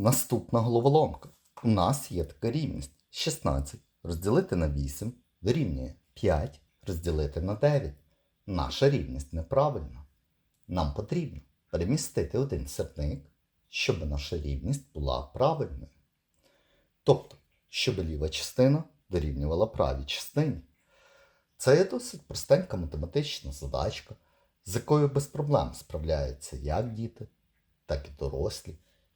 Наступна головоломка. У нас є така рівність. 16 розділити на 8 дорівнює 5 розділити на 9. Наша рівність неправильна. Нам потрібно перемістити один сірник, щоб наша рівність була правильною. Тобто, щоб ліва частина дорівнювала правій частині. Це є досить простенька математична задачка, з якою без проблем справляються як діти, так і дорослі.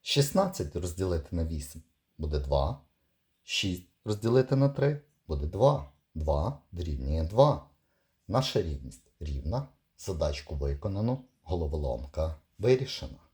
16 розділити на 8 буде 2, 6 розділити на 3 буде 2. 2 дорівнює 2. Наша рівність рівна. Задачку виконано, головоломка вирішена.